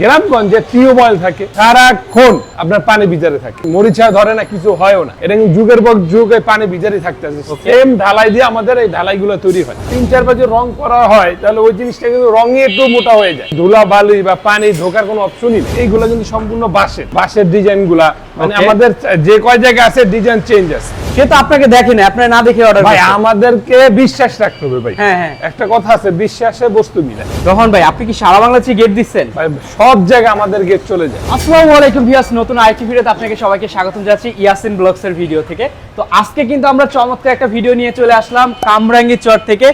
গ্রামগঞ্জে টিউবওয়েল থাকে সারাক্ষণ আপনার পানি বিজারে থাকে। মরিচা ধরে না কিছু হয়ও না। এটা যুগের পর যুগ এই পানি বিচারে থাকতেছে। সেম ঢালাই দিয়ে আমাদের এই ঢালাইগুলো তৈরি হয়। তিন চার বাজে রং করা হয় তাহলে ওই জিনিসটা কিন্তু রঙে একটু মোটা হয়ে যায়। ধুলা বালি বা পানি ঢোকার কোনো অপশনই নেই। এইগুলো কিন্তু সম্পূর্ণ বাঁশের। বাঁশের ডিজাইনগুলা মানে আমাদের যে কয় জায়গা আছে ডিজাইন চেঞ্জ আছে সে তো আপনাকে দেখেনি আপনার না দেখে অর্ডার ভাই আমাদেরকে বিশ্বাস রাখতে হবে ভাই। হ্যাঁ, হ্যাঁ। একটা কথা আছে বিশ্বাসে বস্তু মিলে। রহন ভাই আপনি কি সারা বাংলাদেশে গেট দিচ্ছেন? ভাই সব জায়গায় আমাদের গেট চলে যায়। আসসালামু আলাইকুম ভিউয়ার্স নতুন আইটি ভিডিওতে আপনাকে সবাইকে স্বাগত জানাচ্ছি ইয়াসিন ব্লগস এর ভিডিও থেকে। তো আজকে কিন্তু আমরা চমৎকার একটা ভিডিও নিয়ে চলে আসলাম কামরাঙ্গি চর থেকে।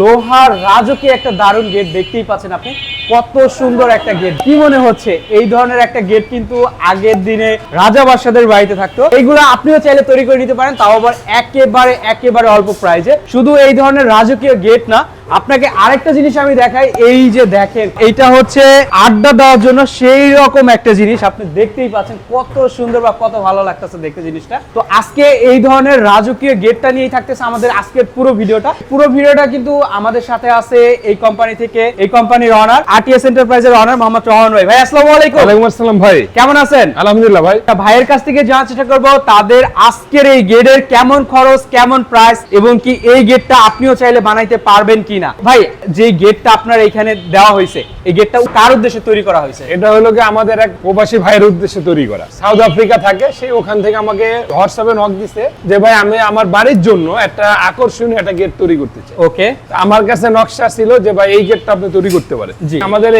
লোহার রাজকীয় একটা দারুণ গেট দেখতেই পাচ্ছেন আপনি। কত সুন্দর একটা গেট কি মনে হচ্ছে? এই ধরনের একটা গেট কিন্তু আগের দিনে রাজা বাদশাদের বাড়িতে থাকতো। এইগুলো আপনিও চাইলে তৈরি করে নিতে পারেন, তাও আবার একেবারে একেবারে অল্প প্রাইজে শুধু এই ধরনের রাজকীয় গেট না আপনাকে আরেকটা জিনিস আমি দেখাই এই যে দেখেন এইটা হচ্ছে আড্ডা দেওয়ার জন্য সেই রকম একটা জিনিস আপনি দেখতেই পাচ্ছেন কত সুন্দর বা কত ভালো লাগতেছে দেখতে জিনিসটা। তো আজকে এই ধরনের রাজকীয় গেটটা নিয়েই থাকতেছে আমাদের আজকের পুরো ভিডিওটা। পুরো ভিডিওটা কিন্তু আমাদের সাথে আছে এই কোম্পানি থেকে এই কোম্পানির অনার আরটিএস এন্টারপ্রাইজের অনার মোহাম্মদ রহমান ভাই। ভাই আসসালামু আলাইকুম। ওয়ালাইকুম আসসালাম ভাই। কেমন আছেন? আলহামদুলিল্লাহ ভাই। তা ভাইয়ের কাছ থেকে জানার চেষ্টা করব তাদের আজকের এই গেটের কেমন খরচ কেমন প্রাইস এবং কি এই গেটটা আপনিও চাইলে বানাইতে পারবেন কিনা? ভাই যে গেটটা আপনার এখানে দেওয়া হয়েছে এই গেটটা কার উদ্দেশ্যে তৈরি করা হয়েছে? এটা হলো কি আমাদের এক প্রবাসী ভাইয়ের উদ্দেশ্যে তৈরি করা। সাউথ আফ্রিকা থাকে সেই ওখান থেকে আমাকে হোয়াটসঅ্যাপে নক দিছে যে ভাই আমি আমার বাড়ির জন্য একটা আকর্ষণীয় একটা গেট তৈরি করতে চাই। ওকে আমার কাছে নকশা ছিল যে ভাই এই গেটটা আপনি তৈরি করতে পারেন। জি। আমাদের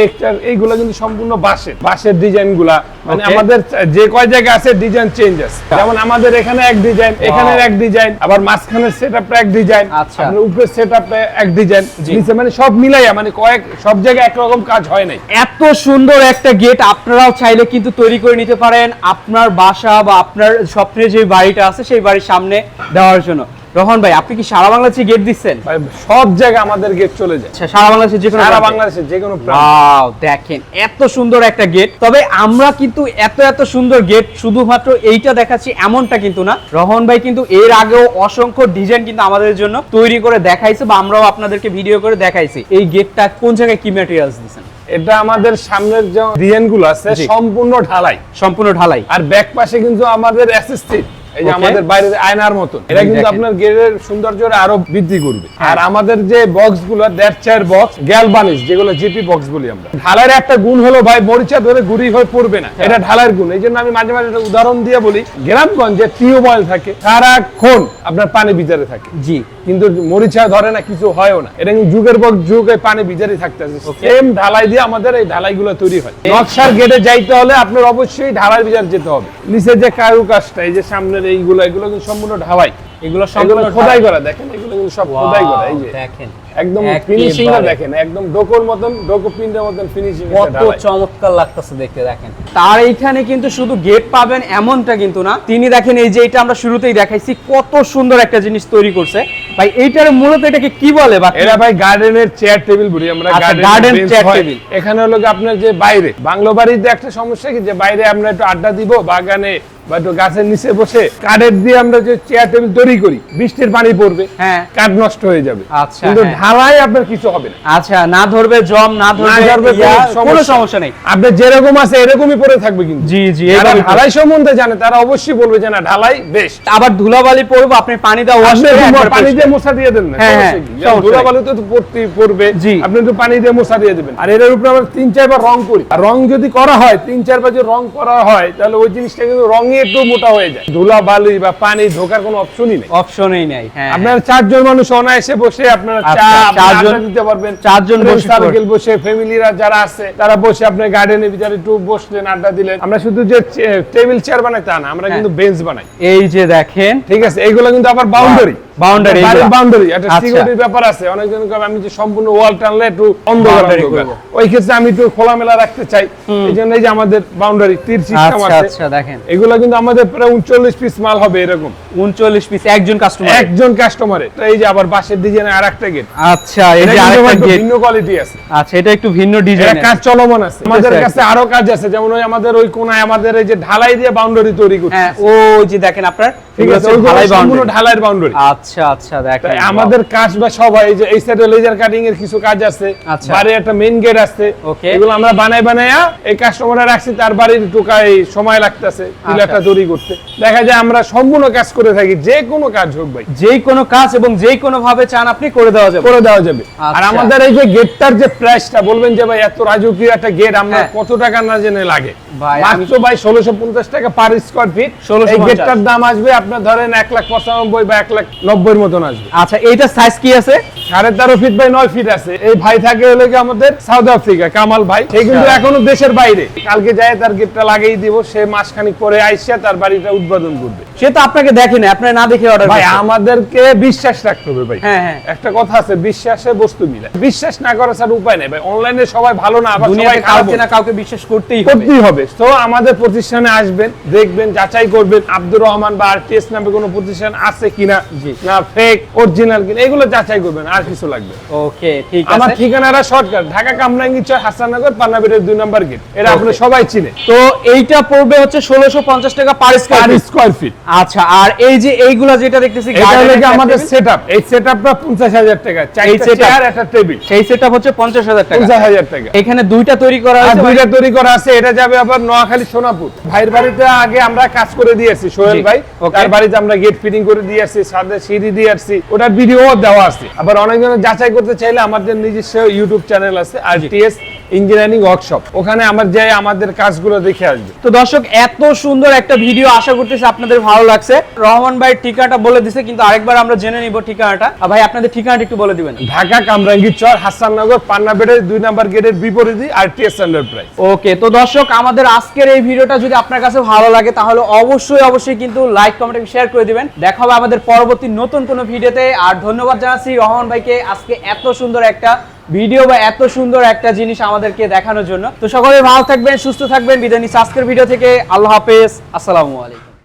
এইগুলো কিন্তু সম্পূর্ণ বাঁশের বাঁশের ডিজাইনগুলা। মানে আমাদের যে কয় জায়গা আছে ডিজাইন চেঞ্জ আছে। যেমন আমাদের এখানে এক ডিজাইন এখানের এক ডিজাইন আবার মাঝখানের সেটআপটা এক ডিজাইন আচ্ছা। আপনার উপরের সেটআপটা এক ডিজাইন। নিচে মানে সব মিলাইয়া মানে কয়েক সব জায়গায় একরকম কাজ হয় নাই। এত সুন্দর একটা গেট আপনারাও চাইলে কিন্তু তৈরি করে নিতে পারেন। আপনার বাসা বা আপনার স্বপ্নের যে বাড়িটা আছে সেই বাড়ির সামনে দেওয়ার জন্য। রহন ভাই আপনি কি সারা বাংলাদেশে গেট দিচ্ছেন? সব জায়গায় আমাদের গেট চলে যায়। আচ্ছা সারা বাংলাদেশে যে কোনো সারা বাংলাদেশে যে কোনো। ওয়াও দেখেন এত সুন্দর একটা গেট তবে আমরা কিন্তু এত এত সুন্দর গেট শুধুমাত্র এইটা দেখাচ্ছি এমনটা কিন্তু না। রহন ভাই কিন্তু এর আগেও অসংখ্য ডিজাইন কিন্তু আমাদের জন্য তৈরি করে দেখাইছে বা আমরাও আপনাদেরকে ভিডিও করে দেখাইছি। এই গেটটা কোন জায়গায় কি ম্যাটেরিয়ালস দিচ্ছেন? এটা আমাদের সামনের যে ডিজাইনগুলো আছে সম্পূর্ণ ঢালাই। সম্পূর্ণ ঢালাই। আর ব্যাক পাশে কিন্তু আমাদের অ্যাসিস্ট্যান্ট এই যে আমাদের বাইরে আয়নার মতন এটা কিন্তু আপনার গেটের সৌন্দর্যটা আরও বৃদ্ধি করবে। হ্যাঁ। আর আমাদের যে বক্সগুলো দেড় চার বক্স গ্যালবানিশ যেগুলো জিপি বক্স বলি আমরা। ঢালাইয়ের একটা গুণ হলো ভাই মরিচা ধরে গুড়ি হয়ে পড়বে না। এটা ঢালাইয়ের গুণ। এই জন্য আমি মাঝে মাঝে একটা উদাহরণ দিয়ে বলি গ্রামগঞ্জে টিউবওয়েল থাকে সারাক্ষণ আপনার পানি ভিজারে থাকে। জি। কিন্তু মরিচা ধরে না কিছু হয়ও না। এটা কিন্তু যুগের পর যুগ পানি ভিজারি থাকতেছে সেম ঢালাই দিয়ে আমাদের এই ঢালাইগুলো তৈরি হয়। নকশার গেটে যাইতে হলে আপনার অবশ্যই ঢালাই ভিজার যেতে হবে। নিচে যে কারু কাজটা এই যে সামনের এইগুলো এগুলো কিন্তু সম্পূর্ণ ঢাবাই। এগুলো এগুলো সম্পূর্ণ খোদাই করা দেখেন? এগুলো কিন্তু সব খোদাই করা এই যে। দেখেন। একদম। ফিনিশিং দেখেন একদম ডোকোর মতন ডোকো প্রিন্টের মতন ফিনিশিং কত চমৎকার লাগতেছে দেখতে দেখেন তার এইখানে কিন্তু শুধু গেট পাবেন এমনটা কিন্তু না তিনি দেখেন এই যে এটা আমরা শুরুতেই দেখাইছি কত সুন্দর একটা জিনিস তৈরি করছে ভাই এইটার মূলত এটাকে কি বলে বা এরা ভাই গার্ডেনের চেয়ার টেবিল বলি আমরা chair হয়। table। এখানে হলো আপনার যে বাইরে বাংলো বাড়িতে একটা সমস্যা কি যে বাইরে আমরা একটু আড্ডা দিব বাগানে বা একটু গাছের নিচে বসে কাঠের দিয়ে আমরা যে চেয়ার টেবিল তৈরি করি বৃষ্টির পানি পড়বে হ্যাঁ। কাঠ নষ্ট হয়ে যাবে আচ্ছা, কিন্তু আপনার কিছু হবে না। আচ্ছা না ধরবে জম না ধরবে কোনো সমস্যা নেই। আপনার যেরকম আছে এরকমই পড়ে থাকবে কিন্তু। জি জি ঢালাই সম্বন্ধে জানে তারা অবশ্যই বলবে যে না ঢালাই বেস্ট আবার ধুলাবালি পড়ব আপনি পানি দাও ওয়াশ করে পানি দিয়ে মোছা দিয়ে দেন না হ্যাঁ, হ্যাঁ। ধুলাবালিতে তো পড়তে পড়বে। আপনি একটু পানি দিয়ে মোছা দিয়ে দেবেন। আর এর উপরে আমরা তিন চারবার রং করি। আর রং যদি করা হয় তিন চারবার যদি রং করা হয় তাহলে ওই জিনিসটা কিন্তু রঙে একটু মোটা হয়ে যায়। ধুলা বালি বা পানি ঢোকার কোনো অপশনই নেই। অপশনই নাই হ্যাঁ আপনার চারজন মানুষ অনায়াসে বসে আপনারা চা আচ্ছা, আপনারা চারজন- আড্ডা দিতে পারবেন। চারজন বসে সার্কেল বসে ফ্যামিলিরা যারা আছে তারা বসে আপনার গার্ডেনের ভিতরে একটু বসলেন আড্ডা দিলেন। আমরা শুধু যে টেবিল চেয়ার বানাই তা না আমরা হ্যাঁ। কিন্তু বেঞ্চ বানাই। এই যে দেখেন। ঠিক আছে এইগুলো কিন্তু আবার বাউন্ডারি এগুলা। বাউন্ডারি একটা আচ্ছা। সিকিউরিটির ব্যাপার আছে। অনেকজন কবে আমি যে সম্পূর্ণ ওয়াল টানলে একটু অন্ধকার। করব। ওই ক্ষেত্রে আমি একটু খোলামেলা রাখতে চাই। এই যে আমাদের বাউন্ডারি তীর সিস্টেম আচ্ছা আছে আচ্ছা দেখেন। এগুলো কিন্তু আমাদের প্রায় উনচল্লিশ পিস মাল হবে এরকম। উনচল্লিশ পিস একজন কাস্টমার একজন কাস্টমারে এই যে আবার ডিজাইনে গেট আচ্ছা এই যে আরেকটা গেট ভিন্ন কোয়ালিটি আছে। আচ্ছা এটা একটু ভিন্ন এটা কাজ চলমান আছে। আমাদের কাছে আরও কাজ আছে যেমন ওই আমাদের ওই কোনায় আমাদের এই যে ঢালাই দিয়ে বাউন্ডারি তৈরি করছে। হ্যাঁ ও যে দেখেন আপনার ঠিক আছে ঢালাই boundary। ঢালাইয়ের বাউন্ডারি আচ্ছা আচ্ছা আচ্ছা দেখেন আমাদের কাজ বা সবাই এই যে এই সাইডে লেজার কাটিং এর কিছু কাজ আছে আচ্ছা। একটা মেইন গেট আছে এগুলো আমরা বানাই এই কাস্টমাররা রাখছি তার বাড়ির টুকাই সময় লাগতেছে তৈরি করতে। দেখা যায় আমরা সম্পূর্ণ কাজ করে থাকি যে কোনো কাজ হোক ভাই। যেই কোনো কাজ এবং যেই কোনো ভাবে চান আপনি করে দেওয়া যাবে। করে দেওয়া যাবে। আর আচ্ছা। আমাদের এই যে গেটটার যে প্রাইসটা বলবেন যে ভাই এত রাজকীয় একটা গেট আমরা হ্যাঁ। কত টাকা না জেনে লাগে। ভাই, মাত্র ভাই ষোলোশো পঞ্চাশ টাকা পার স্কোয়ার ফিট 1650 এই গেটটার দাম আসবে আপনার ধরেন এক লাখ পঁচানব্বই বা এক লাখ নব্বই মতন আসবে। আচ্ছা এইটা সাইজ কি আছে? সাড়ে তেরো ফিট বাই নয় ফিট আছে। এই ভাই থাকে হলো কি আমাদের সাউথ আফ্রিকা কামাল ভাই। সে কিন্তু আচ্ছা। এখনও দেশের বাইরে। কালকে যায় তার গেটটা লাগিয়ে দিব সে মাসখানিক পরে আইসা তার বাড়িটা উদ্বোধন করবে। সে তো আপনাকে দেখেনি আপনি না দেখে অর্ডার ভাই আমাদেরকে বিশ্বাস রাখতে হবে ভাই। হ্যাঁ, হ্যাঁ। একটা কথা আছে বিশ্বাসে বস্তু মিলে। বিশ্বাস না করা ছাড়া উপায় নেই ভাই। অনলাইনে সবাই ভালো না আবার সবাই খারাপ না কাউকে বিশ্বাস করতেই হবে। করতেই হবে। তো আমাদের প্রতিষ্ঠানে আসবেন দেখবেন যাচাই করবেন আব্দুর রহমান বা আরটিএস নামে কোনো প্রতিষ্ঠান আছে কিনা। না ফেক অরিজিনাল কিনা এগুলো যাচাই করবেন। আর কিছু লাগবে। ওকে ঠিক আছে। আমার ঠিকানাটা শর্টকাট ঢাকা কামরাঙ্গি চর হাসাননগর পান্নাবিরের দুই নম্বর গেট। এটা আপনি সবাই চিনে। তো এইটা পড়বে হচ্ছে ষোলোশো পঞ্চাশ টাকা পার স্কোয়ার স্কোয়ার ফিট আচ্ছা আর এই যে এইগুলা যেটা দেখতেছি এটা হলো আমাদের সেটআপ এই সেটআপটা পঞ্চাশ হাজার টাকা এই চারটা setup? চেয়ার একটা টেবিল সেই সেটআপ হচ্ছে পঞ্চাশ হাজার টাকা। পঞ্চাশ হাজার টাকা। এখানে দুইটা তৈরি করা আর হয়েছে দুইটা তৈরি করা আছে এটা যাবে আবার নোয়াখালী সোনাপুর। ভাইয়ের বাড়িতে আগে আমরা কাজ করে দিয়েছি সোহেল ভাই. তার বাড়িতে আমরা গেট ফিটিং করে দিয়ে আসছি সাথে সিঁড়ি দিয়ে আসছি ওটার ভিডিও দেওয়া আছে। আবার অনেকজন যাচাই করতে চাইলে আমাদের নিজস্ব ইউটিউব চ্যানেল আছে আর টিএস ইঞ্জিনিয়ারিং ওয়ার্কশপ ওখানে আমার যাই আমাদের কাজগুলো দেখে আসবে। তো দর্শক এত সুন্দর একটা ভিডিও আশা করতেছি আপনাদের ভালো লাগছে। রহমান ভাইয়ের ঠিকানাটা বলে দিছে কিন্তু আরেকবার আমরা জেনে নিব ঠিকানাটা। আর ভাই আপনাদের ঠিকানাটা একটু বলে দিবেন। ঢাকা কামরাঙ্গি চর হাসাননগর পান্নাবেড়ের দুই নাম্বার গেটের বিপরীতে আর টিএস এন্টারপ্রাইজ ওকে তো দর্শক আমাদের আজকের এই ভিডিওটা যদি আপনার কাছে ভালো লাগে তাহলে অবশ্যই অবশ্যই কিন্তু লাইক কমেন্ট এবং শেয়ার করে দিবেন। দেখা হবে আমাদের পরবর্তী নতুন কোনো ভিডিওতে আর ধন্যবাদ জানাচ্ছি রহমান ভাইকে। আজকে এত সুন্দর একটা ভিডিও বা এত সুন্দর একটা জিনিস আমাদেরকে দেখানোর জন্য। তো সকলে ভালো থাকবেন, সুস্থ থাকবেন। বিদায় নিচ্ছি আজকের ভিডিও থেকে। আল্লাহ হাফেজ। আসসালামু আলাইকুম।